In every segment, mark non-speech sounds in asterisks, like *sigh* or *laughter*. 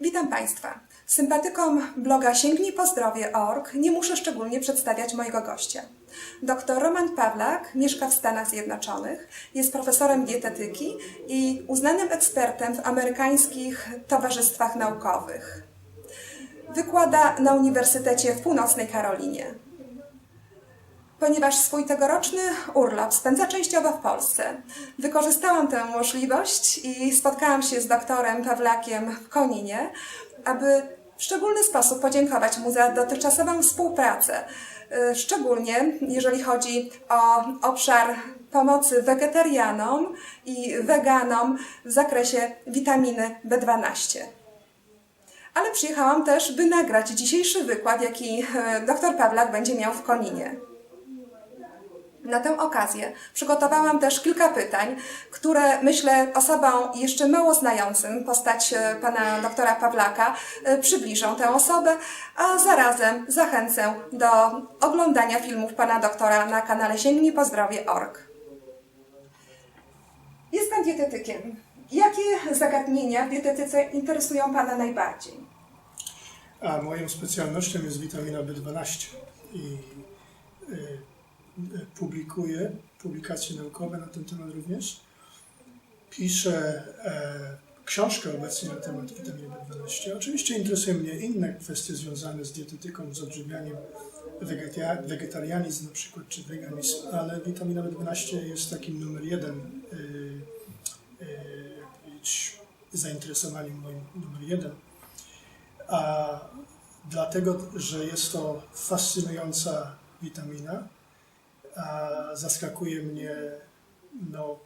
Witam Państwa. Sympatykom bloga sięgnijpozdrowie.org nie muszę szczególnie przedstawiać mojego gościa. Dr Roman Pawlak mieszka w Stanach Zjednoczonych, jest profesorem dietetyki i uznanym ekspertem w amerykańskich towarzystwach naukowych. Wykłada na Uniwersytecie w Północnej Karolinie. Ponieważ swój tegoroczny urlop spędza częściowo w Polsce, wykorzystałam tę możliwość i spotkałam się z doktorem Pawlakiem w Koninie, aby w szczególny sposób podziękować mu za dotychczasową współpracę, y, szczególnie jeżeli chodzi o obszar pomocy wegetarianom i weganom w zakresie witaminy B12. Ale przyjechałam też, by nagrać dzisiejszy wykład, jaki e, dr Pawlak będzie miał w Koninie. Na tę okazję przygotowałam też kilka pytań, które myślę osobom jeszcze mało znającym postać e, pana doktora Pawlaka e, przybliżą tę osobę, a zarazem zachęcę do oglądania filmów pana doktora na kanale sięgnijpozdrowie.org. Jest pan dietetykiem. Jakie zagadnienia w dietetyce interesują pana najbardziej? A moją specjalnością jest witamina B12 i y, y, publikuję publikacje naukowe na ten temat również. Piszę e, książkę obecnie na temat witaminy B12. Oczywiście interesują mnie inne kwestie związane z dietetyką, z odżywianiem, wegetia- wegetarianizm na przykład, czy weganizm, ale witamina B12 jest takim numer jeden y, y, jak powiedzieć, zainteresowaniem moim numer jeden a dlatego, że jest to fascynująca witamina, zaskakuje mnie no,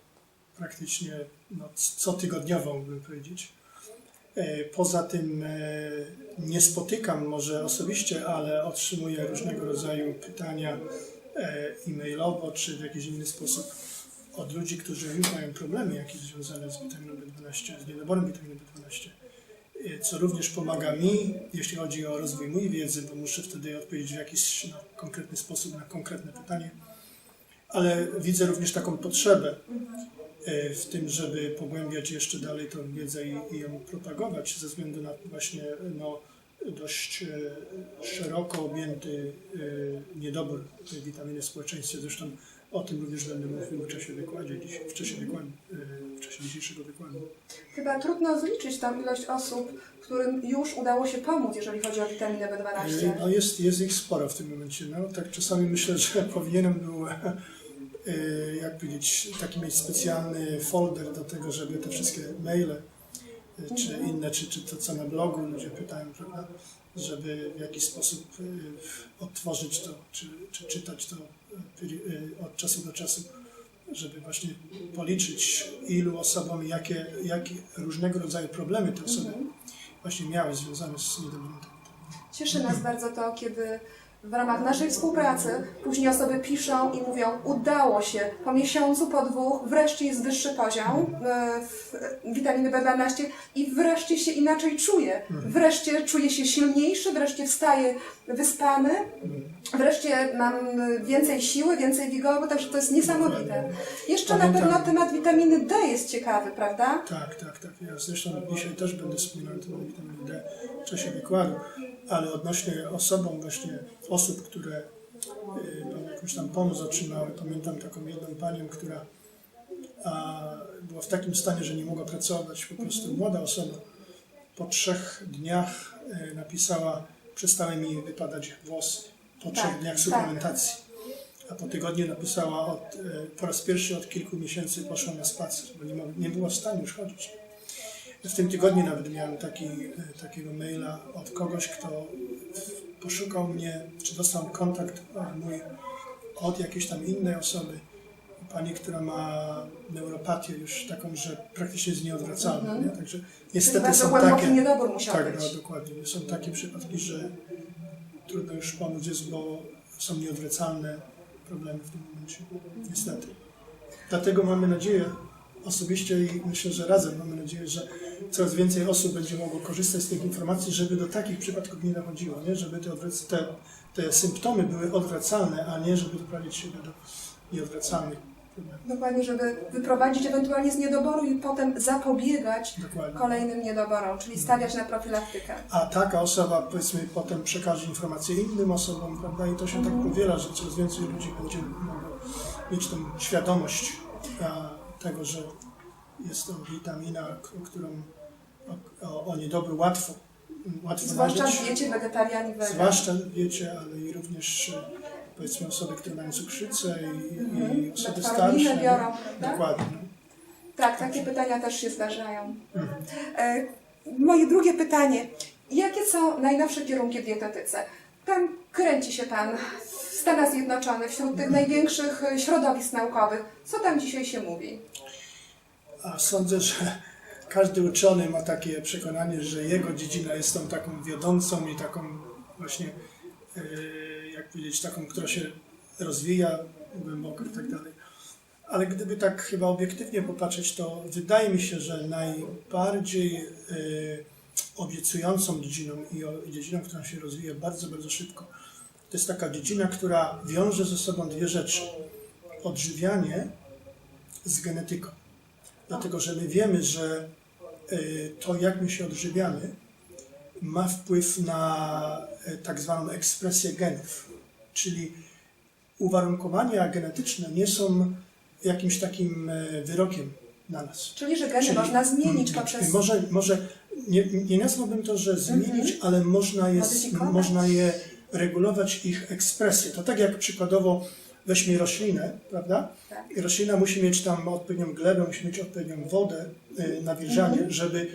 praktycznie no, cotygodniowo, mógłbym powiedzieć. E, Poza tym e, nie spotykam może osobiście, ale otrzymuję różnego rodzaju pytania e, e-mailowo czy w jakiś inny sposób od ludzi, którzy już mają problemy jakieś związane z witaminą B12, z niedoborem witaminy B12 co również pomaga mi, jeśli chodzi o rozwój mojej wiedzy, bo muszę wtedy odpowiedzieć w jakiś no, konkretny sposób na konkretne pytanie. Ale widzę również taką potrzebę e, w tym, żeby pogłębiać jeszcze dalej tą wiedzę i, i ją propagować, ze względu na właśnie no, dość e, szeroko objęty e, niedobór tej witaminy w społeczeństwie. Zresztą o tym również będę mówił w czasie wykładzie, dziś, w czasie, wykładu, w czasie dzisiejszego wykładu. Chyba trudno zliczyć tą ilość osób, którym już udało się pomóc, jeżeli chodzi o witaminę B12. No jest, jest ich sporo w tym momencie. No, tak czasami myślę, że *laughs* powinienem był, jak powiedzieć, taki mieć specjalny folder do tego, żeby te wszystkie maile, e, czy inne, czy, czy to co na blogu ludzie pytają, prawda, żeby w jakiś sposób e, odtworzyć to, czy, czy czytać to od czasu do czasu, żeby właśnie policzyć ilu osobom, jakie, jakie różnego rodzaju problemy te osoby właśnie miały związane z niedoborem. Cieszy nas bardzo to, kiedy w ramach naszej współpracy później osoby piszą i mówią, udało się, po miesiącu, po dwóch, wreszcie jest wyższy poziom e, w witaminy B12 i wreszcie się inaczej czuję. Wreszcie czuję się silniejszy, wreszcie wstaję wyspany, wreszcie mam więcej siły, więcej wigoru, także to jest niesamowite. Jeszcze na Pamiętam- pewno temat witaminy D jest ciekawy, prawda? Tak, tak, tak. Ja zresztą dzisiaj też będę wspominał na temat witaminy D w czasie wykładu, ale odnośnie osobom właśnie, osób, które y, no, jakąś tam pomoc otrzymały, pamiętam taką jedną panią, która była w takim stanie, że nie mogła pracować, po prostu młoda osoba. Po trzech dniach y, napisała, przestały mi wypadać włosy. Po trzech Tak, dniach tak. suplementacji. A po tygodniu napisała, od, e, po raz pierwszy od kilku miesięcy poszła na spacer, bo nie, ma, nie była w stanie już chodzić. W tym tygodniu nawet miałem taki, e, takiego maila od kogoś, kto poszukał mnie, czy dostał kontakt e, mój od jakiejś tam innej osoby, pani, która ma neuropatię już taką, że praktycznie jest nieodwracalna. Nie? Także niestety są takie... niedobór musiał Tak, być. no, dokładnie. Są takie przypadki, że trudno już pomóc jest, bo są nieodwracalne problemy w tym momencie. Niestety. Dlatego mamy nadzieję, osobiście i myślę, że razem mamy nadzieję, że coraz więcej osób będzie mogło korzystać z tych informacji, żeby do takich przypadków nie dochodziło, nie? żeby te, te, te symptomy były odwracalne, a nie żeby doprowadzić się do nieodwracalnych. Dokładnie, żeby wyprowadzić ewentualnie z niedoboru i potem zapobiegać Dokładnie. kolejnym niedoborom, czyli stawiać na profilaktykę. A taka osoba, powiedzmy, potem przekaże informacje innym osobom, prawda? I to się tak powiela, że coraz więcej ludzi będzie mogło mieć tą świadomość a, tego, że jest to witamina, którą o, o, niedobór łatwo, łatwo Zwłaszcza nabyć. w diecie wegetarian i wegan. Zwłaszcza wiecie, ale i również e, powiedzmy osoby, które mają cukrzycę i, i osoby starsze. biorą, prawda? Dokładnie. no. Tak, takie pytania też się zdarzają. Mhm. E, moje drugie pytanie. Jakie są najnowsze kierunki w dietetyce? Tam kręci się Pan w Stanach Zjednoczonych, wśród tych największych e, środowisk naukowych. Co tam dzisiaj się mówi? A sądzę, że każdy uczony ma takie przekonanie, że jego dziedzina jest tą taką wiodącą i taką właśnie, e, jak powiedzieć, taką, która się rozwija głęboko i tak dalej. Ale gdyby tak chyba obiektywnie popatrzeć, to wydaje mi się, że najbardziej e, obiecującą dziedziną i dziedziną, która się rozwija bardzo, bardzo szybko, to jest taka dziedzina, która wiąże ze sobą dwie rzeczy. Odżywianie z genetyką. Dlatego, że my wiemy, że y, to, jak my się odżywiamy, ma wpływ na y, tak zwaną ekspresję genów. Czyli uwarunkowania genetyczne nie są jakimś takim y, wyrokiem na nas. Czyli, że geny Czyli- można zmienić poprzez... Może, może nie, nie nazwałbym to, że zmienić, ale można, można je regulować ich ekspresję. To tak jak przykładowo weźmy roślinę, prawda? Tak. I roślina musi mieć tam odpowiednią glebę, musi mieć odpowiednią wodę, y, nawilżanie, żeby,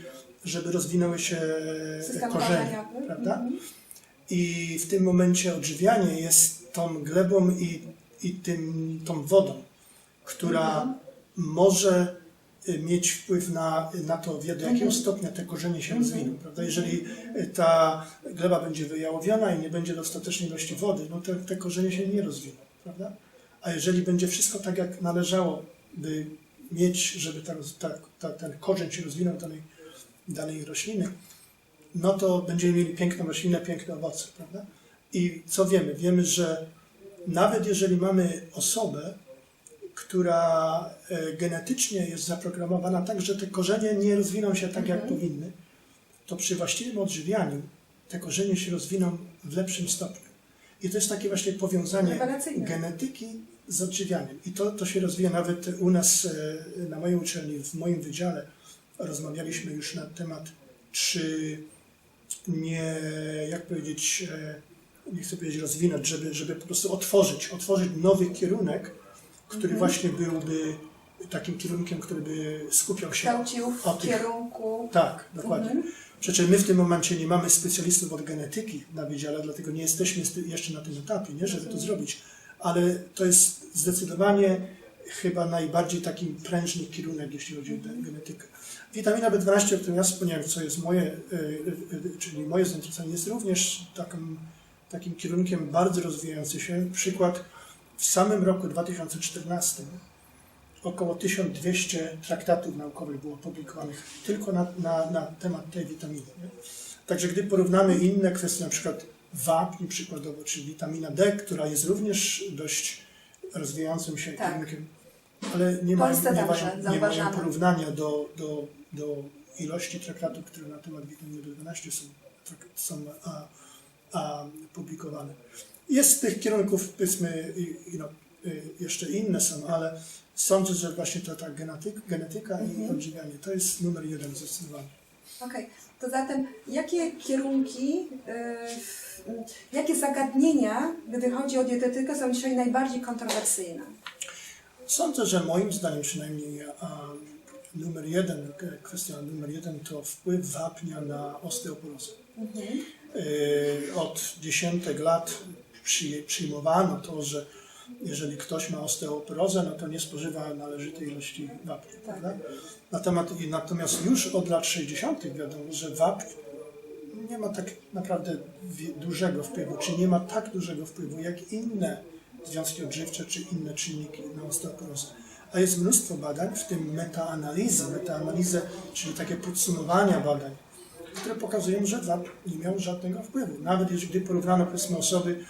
żeby rozwinęły się System korzenie, prawda? I w tym momencie odżywianie jest tą glebą i, i tym, tą wodą, która może y, mieć wpływ na, na to, w- do jakiego stopnia te korzenie się rozwiną. Prawda? Jeżeli y, ta gleba będzie wyjałowiona i nie będzie dostatecznej ilości wody, no to te korzenie się nie rozwiną. Prawda? A jeżeli będzie wszystko tak, jak należałoby mieć, żeby ta, ta, ta, ten korzeń się rozwinął danej, danej rośliny, no to będziemy mieli piękną roślinę, piękne owoce, prawda? I co wiemy? Wiemy, że nawet jeżeli mamy osobę, która e, genetycznie jest zaprogramowana tak, że te korzenie nie rozwiną się tak, jak powinny, to przy właściwym odżywianiu te korzenie się rozwiną w lepszym stopniu. I to jest takie właśnie powiązanie genetyki z odżywianiem. I to, to się rozwija nawet u nas e, na mojej uczelni, w moim wydziale. Rozmawialiśmy już na temat, czy nie, jak powiedzieć, e, nie chcę powiedzieć rozwinąć, żeby, żeby po prostu otworzyć, otworzyć nowy kierunek, który właśnie byłby takim kierunkiem, który by skupiał się kształcił o w tych kierunku... tak, dokładnie. Przecież my w tym momencie nie mamy specjalistów od genetyki na wydziale, dlatego nie jesteśmy jeszcze na tym etapie, nie, żeby to zrobić. Ale to jest zdecydowanie chyba najbardziej taki prężny kierunek, jeśli chodzi o tę genetykę. Witamina B12, o której ja wspomniałem, co jest moje, y, y, y, czyli moje zainteresowanie, jest również takim, takim kierunkiem bardzo rozwijającym się. Przykład, w samym roku 2014 około 1200 traktatów naukowych było publikowanych tylko na, na, na temat tej witaminy. Nie? Także gdy porównamy inne kwestie, na przykład wapń przykładowo, czy witamina D, która jest również dość rozwijającym się Tak. kierunkiem, ale nie mają, nie mają, nie mają porównania do, do, do ilości traktatów, które na temat witaminy B12 są, są a, a, publikowane. Jest tych kierunków, powiedzmy, no, jeszcze inne są, ale sądzę, że właśnie ta, ta genetyka, genetyka i odżywianie to jest numer jeden zdecydowanie. Okej, to zatem jakie kierunki, y, jakie zagadnienia, gdy chodzi o dietetykę, są dzisiaj najbardziej kontrowersyjne? Sądzę, że moim zdaniem przynajmniej numer jeden, kwestia numer jeden to wpływ wapnia na osteoporozę. Y, Od dziesiątek lat przy, przyjmowano to, że jeżeli ktoś ma osteoporozę, no to nie spożywa należytej ilości wapnia. Prawda? Natomiast, natomiast już od lat 60. wiadomo, że wapń nie ma tak naprawdę dużego wpływu, czy nie ma tak dużego wpływu jak inne związki odżywcze, czy inne czynniki na osteoporozę. A jest mnóstwo badań, w tym metaanalizy, metaanalizę, czyli takie podsumowania badań, które pokazują, że wapń nie miał żadnego wpływu. Nawet jeżeli gdy porównano powiedzmy osoby,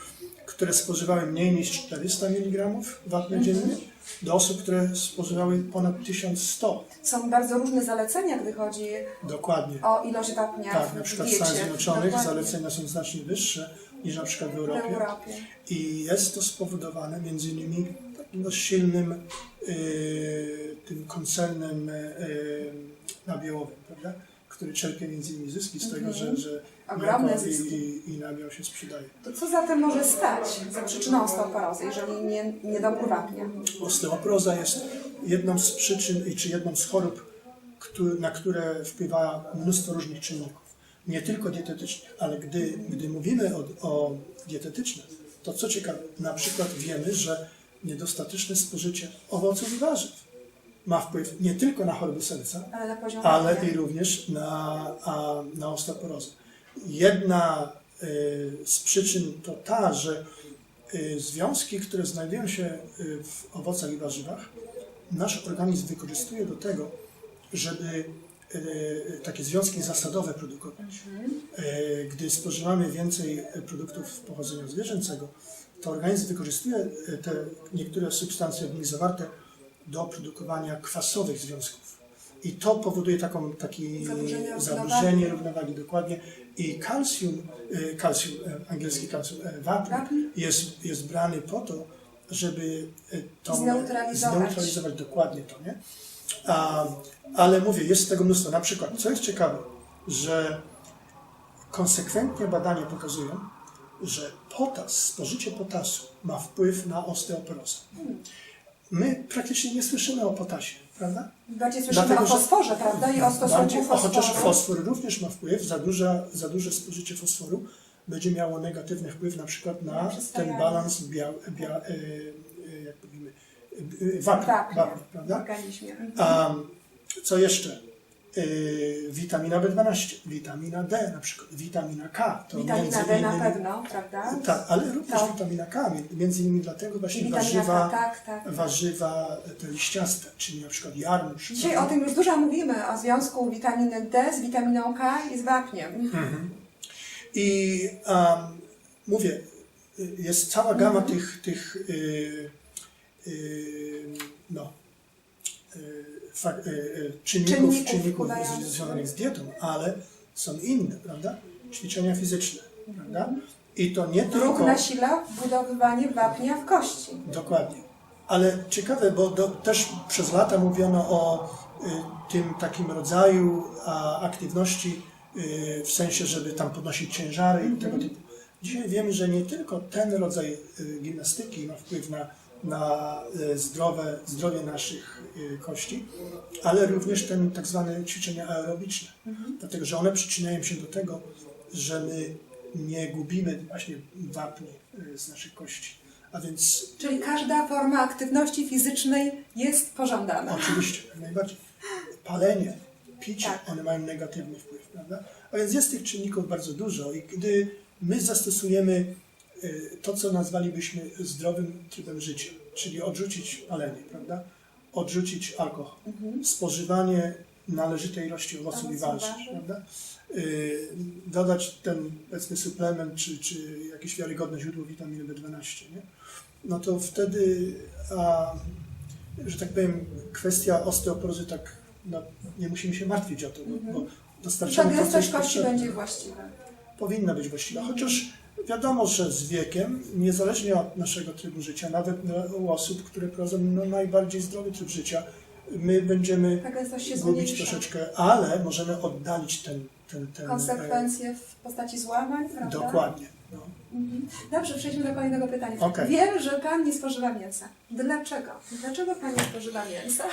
które spożywały mniej niż 400 mg wapnia dziennie, do osób, które spożywały ponad 1100. Są bardzo różne zalecenia, gdy chodzi Dokładnie. o ilość wapnia Tak, w na przykład w diecie. Stanach Zjednoczonych Dokładnie. zalecenia są znacznie wyższe niż na przykład w w Europie. Europie. I jest to spowodowane między innymi takim dość silnym y, tym koncernem y, nabiałowym, prawda? który czerpie między innymi zyski z tego, że, że Mhm. Ogromne i, zyski. i, i nabiał się sprzedaje. To co zatem może stać za przyczyną osteoporozy, jeżeli nie, niedobór wapnia? Osteoporoza jest jedną z przyczyn, czy jedną z chorób, któ- na które wpływa mnóstwo różnych czynników. Nie tylko dietetycznych, ale gdy, gdy mówimy o, o dietetycznych, to co ciekawe, na przykład wiemy, że niedostateczne spożycie owoców i warzyw ma wpływ nie tylko na choroby serca, Ale ale i również na, a, na osteoporozę. Jedna y, z przyczyn to ta, że y, związki, które znajdują się y, w owocach i warzywach, nasz organizm wykorzystuje do tego, żeby takie związki zasadowe produkować. Y, Gdy spożywamy więcej produktów pochodzenia zwierzęcego, to organizm wykorzystuje te niektóre substancje w nich zawarte do produkowania kwasowych związków. I to powoduje taką, taki Zaburzenie równowagi. zaburzenie równowagi dokładnie. I kalcium, y, kalcium e, angielski kalcium, e, wapń, jest, jest brany po to, żeby y, to Zneutralizować. zneutralizować dokładnie to, nie? A, ale mówię, jest tego mnóstwo. Na przykład, co jest ciekawe, że konsekwentnie badania pokazują, że potas, spożycie potasu ma wpływ na osteoporozę. My praktycznie nie słyszymy o potasie, prawda? Bardziej słyszymy Dlatego, o fosforze, prawda? I o stosunku fosforu. chociaż fosfor również ma wpływ, za duże, za duże spożycie fosforu będzie miało negatywny wpływ na przykład na ten balans biał, bia, e, e, jak mówimy, e, wapnia, Wapnia wapnia, prawda? A co jeszcze? Y, witamina B12, witamina D na przykład, witamina K. To Witamina D na innymi- pewno, prawda? Tak, ale również To. witamina K, mi- między innymi dlatego właśnie warzywa, K, tak, tak. warzywa te liściaste, czyli na przykład jarmuż. Dzisiaj o tym już dużo mówimy, o związku witaminy D z witaminą K i z wapniem. Mhm. I um, mówię, y, jest cała gama Mhm. tych, tych y, y, no, y, fak, y, y, czynników, Czynników związanych z dietą, ale są inne, prawda? Ćwiczenia fizyczne, prawda? I to nie Ruch tylko... nasila wbudowywanie wapnia w kości. Dokładnie. Ale ciekawe, bo do, też przez lata mówiono o y, tym takim rodzaju a, aktywności y, w sensie, żeby tam podnosić ciężary i tego typu. Dzisiaj wiemy, że nie tylko ten rodzaj y, gimnastyki ma wpływ na, na y, zdrowe, zdrowie naszych y, kości, ale również ten tak zwane ćwiczenia aerobiczne. Dlatego, że one przyczyniają się do tego, że my nie gubimy właśnie wapni y, z naszych kości. A więc Czyli każda forma aktywności fizycznej jest pożądana. Oczywiście, jak najbardziej. Palenie, picie, Tak. one mają negatywny wpływ, prawda? A więc jest tych czynników bardzo dużo i gdy my zastosujemy to, co nazwalibyśmy zdrowym trybem życia, czyli odrzucić palenie, prawda? Odrzucić alkohol, spożywanie należytej ilości owoców i warzyw, prawda? Y, Dodać ten, powiedzmy, suplement czy, czy jakieś wiarygodne źródło witaminy B12, nie? No to wtedy a, że tak powiem, kwestia osteoporozy, tak, no, nie musimy się martwić o to, bo, bo Ta dostarczamy to, co gęstość jest kości będzie właściwa. Powinna być właściwa, chociaż wiadomo, że z wiekiem, niezależnie od naszego trybu życia, nawet u osób, które prowadzą no, najbardziej zdrowy tryb życia, my będziemy Ta gęstość się gubić troszeczkę, ale możemy oddalić ten, ten, ten Konsekwencje w postaci złamań, e, prawda? dokładnie. No. Mhm. Dobrze, przejdźmy do kolejnego pytania. Okej. Wiem, że Pan nie spożywa mięsa. Dlaczego? Dlaczego Pan nie spożywa mięsa?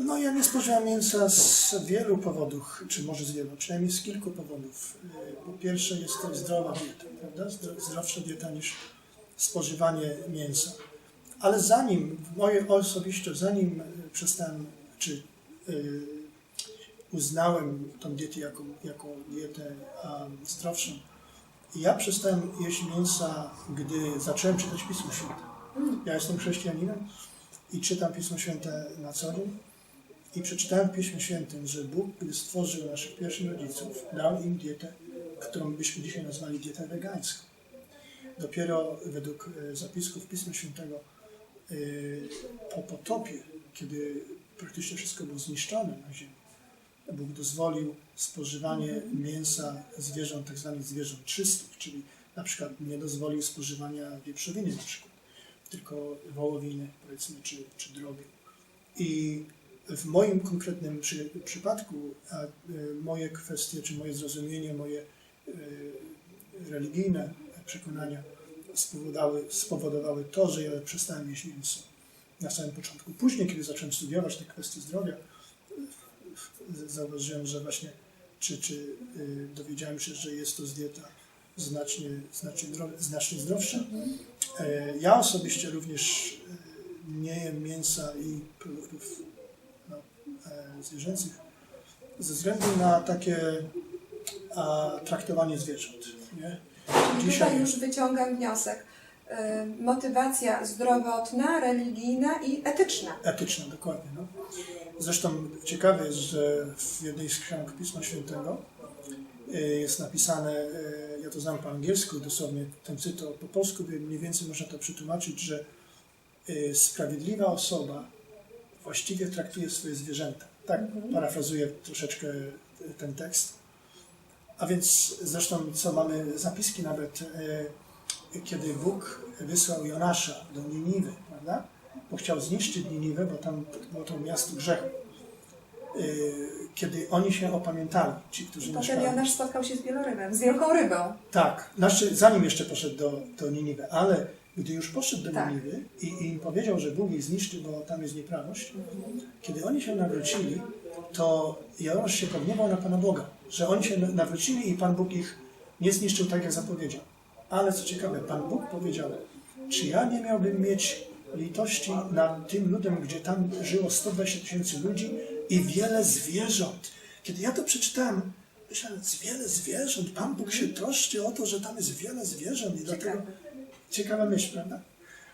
No ja nie spożywam mięsa z wielu powodów, czy może z wielu, przynajmniej z kilku powodów. Y, Po pierwsze jest to zdrowa dieta, prawda? Zdro- Zdrowsza dieta niż spożywanie mięsa. Ale zanim, moje osobiście, zanim przestałem, czy y, uznałem tą dietę jako, jako dietę um, zdrowszą, ja przestałem jeść mięsa, gdy zacząłem czytać Pismo Święte. Ja jestem chrześcijaninem i czytam Pismo Święte na co dzień. I przeczytałem w Piśmie Świętym, że Bóg, gdy stworzył naszych pierwszych rodziców, dał im dietę, którą byśmy dzisiaj nazwali dietę wegańską. Dopiero według e, zapisków Pisma Świętego e, po potopie, kiedy praktycznie wszystko było zniszczone na ziemi, Bóg dozwolił spożywanie mięsa zwierząt, tak zwanych zwierząt czystych, czyli na przykład nie dozwolił spożywania wieprzowiny na przykład, tylko wołowiny, powiedzmy, czy, czy drobiu. I w moim konkretnym przy, przypadku a, y, moje kwestie, czy moje zrozumienie, moje y, religijne przekonania spowodowały, spowodowały to, że ja przestałem jeść mięso na samym początku. Później, kiedy zacząłem studiować te kwestie zdrowia, y, zauważyłem, że właśnie czy, czy dowiedziałem się, że jest to dieta znacznie, znacznie, znacznie zdrowsza. E, Ja osobiście również e, nie jem mięsa i produktów e, zwierzęcych ze względu na takie a, traktowanie zwierząt. Nie? I tutaj już wyciągam wniosek. Y, Motywacja zdrowotna, religijna i etyczna. Etyczne, dokładnie. No. Zresztą ciekawe jest, że w jednej z ksiąg Pisma Świętego e, jest napisane, e, ja to znam po angielsku, dosłownie ten cytat po polsku, mniej więcej można to przetłumaczyć, że e, sprawiedliwa osoba właściwie traktuje swoje zwierzęta. Tak, parafrazuję troszeczkę ten tekst. A więc zresztą, co mamy zapiski nawet, e, kiedy Bóg wysłał Jonasza do Niniwy, prawda? Bo chciał zniszczyć Niniwę, bo tam było to miasto grzechu. E, Kiedy oni się opamiętali, ci, którzy Potem mieszkali. Jonasz spotkał się z wielorybem, z wielką rybą. Tak, znaczy zanim jeszcze poszedł do, do Niniwy, ale gdy już poszedł do Tak. Niniwy i, i im powiedział, że Bóg ich zniszczy, bo tam jest nieprawość, kiedy oni się nawrócili, to Jonasz się pogniewał na Pana Boga, że oni się nawrócili i Pan Bóg ich nie zniszczył tak, jak zapowiedział. Ale co ciekawe, Pan Bóg powiedział, czy ja nie miałbym mieć litości nad tym ludem, gdzie tam żyło 120 tysięcy ludzi i wiele zwierząt. Kiedy ja to przeczytałem, myślałem, wiele zwierząt, Pan Bóg się troszczy o to, że tam jest wiele zwierząt i dlatego Ciekawe. Ciekawa myśl, prawda?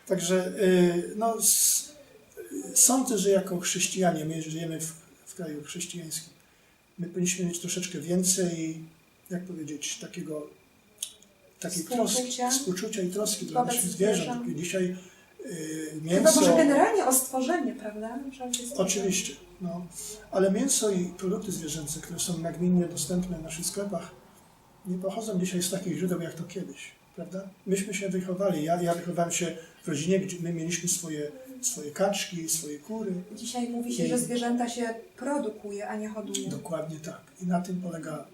Także y, no, sądzę, że jako chrześcijanie, my żyjemy w, w kraju chrześcijańskim, my powinniśmy mieć troszeczkę więcej, jak powiedzieć, takiego takiej troski, Współczucia. współczucia i troski dla naszych zwierząt. Dzisiaj y, Chyba mięso... może generalnie o stworzenie, prawda? Oczywiście, no. ale mięso i produkty zwierzęce, które są nagminnie dostępne w naszych sklepach, nie pochodzą dzisiaj z takich źródeł jak to kiedyś, prawda? Myśmy się wychowali, ja, ja wychowałem się w rodzinie, gdzie my mieliśmy swoje, swoje kaczki, swoje kury. Dzisiaj mówi się, że zwierzęta się produkuje, a nie hoduje. Dokładnie tak. I na tym polega,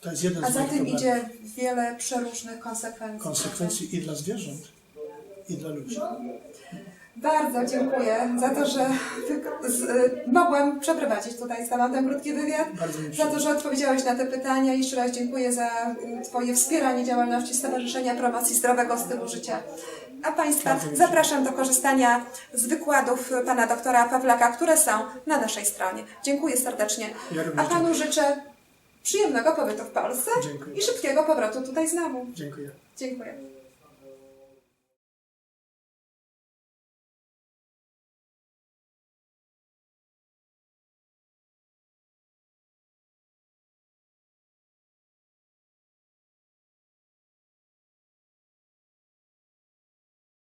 to jest jeden A z za moich tym problemów. idzie wiele przeróżnych konsekwencji. konsekwencji i dla zwierząt, i dla ludzi. Bardzo dziękuję za to, że y, mogłam przeprowadzić tutaj z tematem krótki wywiad. Za to, że odpowiedziałeś na te pytania. Jeszcze raz dziękuję za y, Twoje wspieranie działalności Stowarzyszenia Promocji Zdrowego Stylu Życia. A Państwa zapraszam do korzystania z wykładów Pana doktora Pawlaka, które są na naszej stronie. Dziękuję serdecznie. A Panu życzę przyjemnego pobytu w Polsce i szybkiego powrotu tutaj znowu. Dziękuję. Dziękuję.